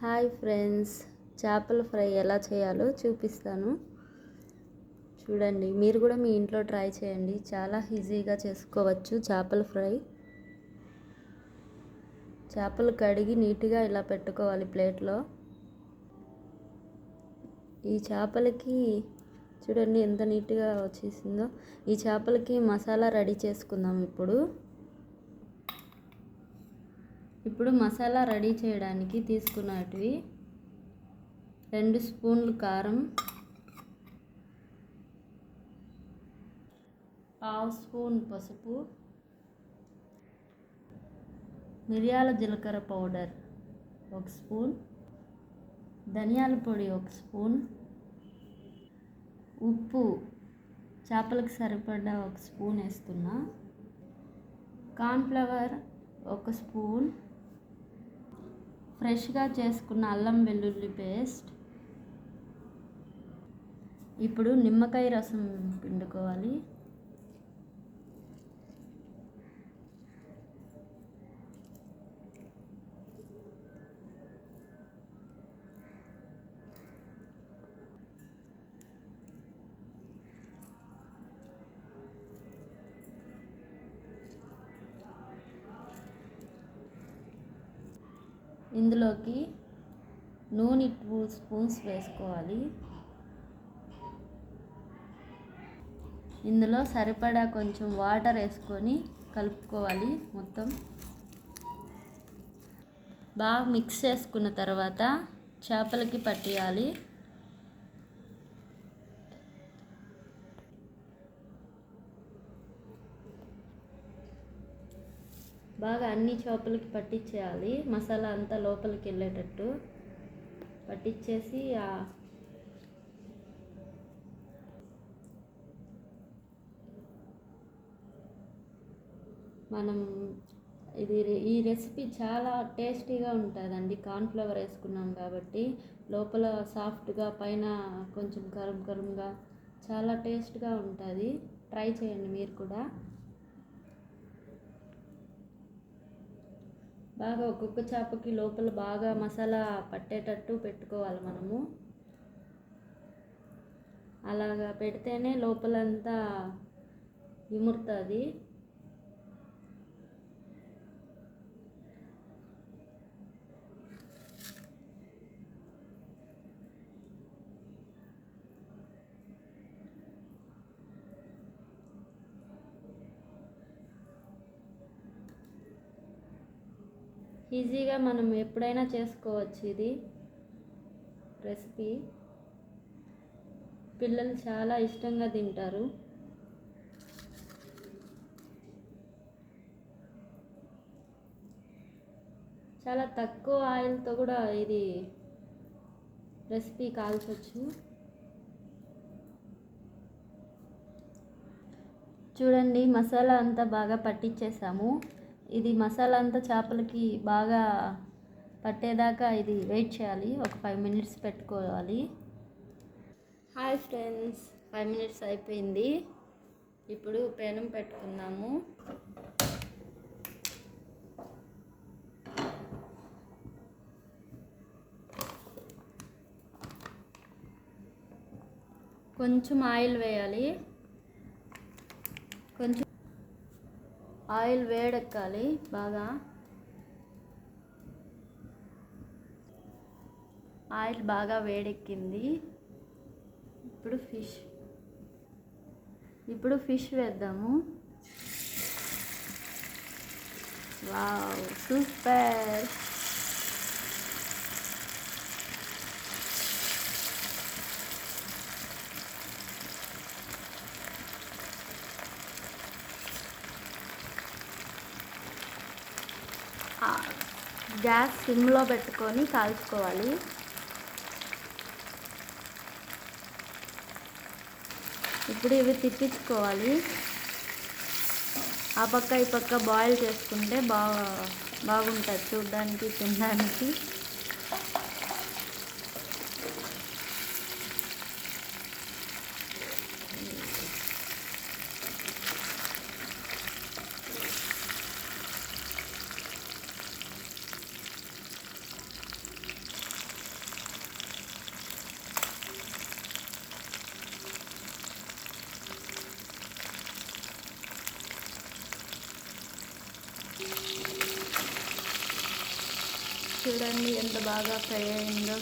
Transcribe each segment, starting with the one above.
Hi friends. చేపల fry ఎలా చేయాలో చూపిస్తాను. చూడండి మీరు కూడా మీ ఇంట్లో ట్రై చేయండి. చాలా ఈజీగా చేసుకోవచ్చు చేపల ఫ్రై. చేపలు కడిగి నీట్గా ఇలా పెట్టుకోవాలి ప్లేట్లో. ఈ చేపలకి చూడండి ఎంత నీట్గా వచ్చేసిందో. ఈ చేపలకి మసాలా రెడీ చేసుకుందాం ఇప్పుడు. ఇప్పుడు మసాలా రెడీ చేయడానికి తీసుకున్నటివి రెండు స్పూన్లు కారం పావు స్పూన్ పసుపు మిరియాల జీలకర్ర పౌడర్ ఒక స్పూన్ ధనియాల పొడి ఒక స్పూన్ ఉప్పు చేపలకు సరిపడా ఒక స్పూన్ వేస్తున్నా కార్న్ఫ్లవర్ ఒక స్పూన్ ఫ్రెష్గా చేసుకున్న అల్లం వెల్లుల్లి పేస్ట్. ఇప్పుడు నిమ్మకాయ రసం పిండుకోవాలి. ఇందులోకి నూనె టూ స్పూన్స్ వేసుకోవాలి. ఇందులో సరిపడా కొంచెం వాటర్ వేసుకొని కలుపుకోవాలి మొత్తం. బాగా మిక్స్ చేసుకున్న తర్వాత చేపలకి పట్టేయాలి. బాగా అన్ని చేపలకి పట్టించేయాలి. మసాలా అంతా లోపలికి వెళ్ళేటట్టు పట్టించేసి మనం ఇది ఈ రెసిపీ చాలా టేస్టీగా ఉంటుందండి. కార్న్ఫ్లవర్ వేసుకున్నాం కాబట్టి లోపల సాఫ్ట్గా పైన కొంచెం కరం కరంగా చాలా టేస్ట్గా ఉంటుంది. ట్రై చేయండి మీరు కూడా. బాగా ఒక్కొక్క చేపకి లోపల బాగా మసాలా పట్టేటట్టు పెట్టుకోవాలి మనము. అలాగా పెడితేనే లోపలంతా ఇమురుతుంది. ఈజీగా మనం ఎప్పుడైనా చేసుకోవచ్చు ఇది. రెసిపీ. పిల్లలు చాలా ఇష్టంగా తింటారు. చాలా తక్కువ ఆయిల్తో కూడా ఇది రెసిపీ కాల్చొచ్చు. చూడండి మసాలా అంతా బాగా పట్టించేసాము. ఇది మసాలా అంతా చేపలకి బాగా పట్టేదాకా ఇది వెయిట్ చేయాలి. ఒక ఫైవ్ మినిట్స్ పెట్టుకోవాలి. హాయ్ ఫ్రెండ్స్ ఫైవ్ మినిట్స్ అయిపోయింది. ఇప్పుడు పెనం పెట్టుకుందాము. కొంచెం ఆయిల్ వేయాలి కొంచెం ఆయిల్ వేడెక్కాలి బాగా. ఆయిల్ బాగా వేడెక్కింది. ఇప్పుడు ఫిష్. ఇప్పుడు ఫిష్ వేద్దాము. Wow super. గ్యాస్ సిమ్లో పెట్టుకొని కాల్చుకోవాలి. ఇప్పుడు ఇవి తిప్పించుకోవాలి. ఆ పక్క ఈ పక్క బాయిల్ చేసుకుంటే బాగా బాగుంటుంది చూడడానికి తినడానికి. చూడండి ఎంత బాగా ఫ్రై అయిందో.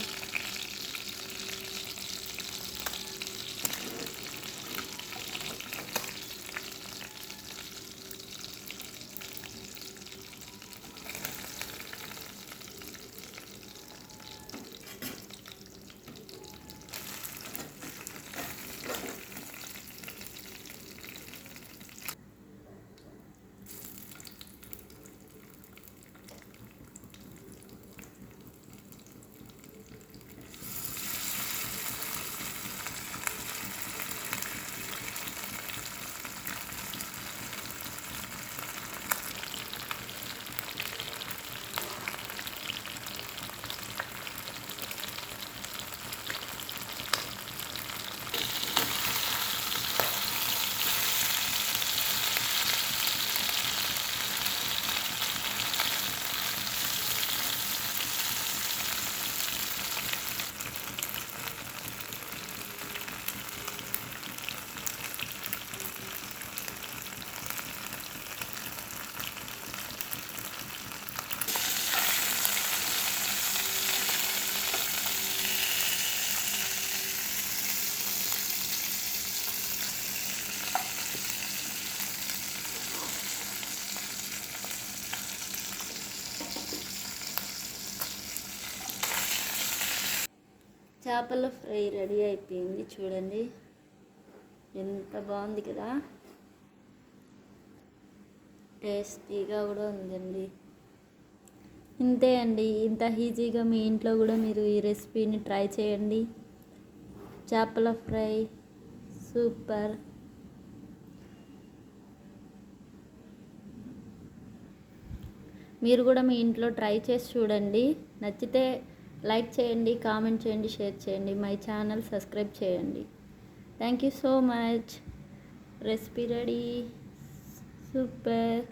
చేపల ఫ్రై రెడీ అయిపోయింది. చూడండి. ఎంత బాగుంది కదా. టేస్టీగా కూడా ఉందండి. ఇంతే అండి. ఇంత ఈజీగా మీ ఇంట్లో కూడా మీరు ఈ రెసిపీని ట్రై చేయండి. చేపల ఫ్రై సూపర్. మీరు కూడా మీ ఇంట్లో ట్రై చేసి చూడండి. నచ్చితే లైక్ చేయండి కామెంట్ చేయండి షేర్ చేయండి. మై ఛానల్ సబ్స్క్రైబ్ చేయండి. Thank you so much recipe ready super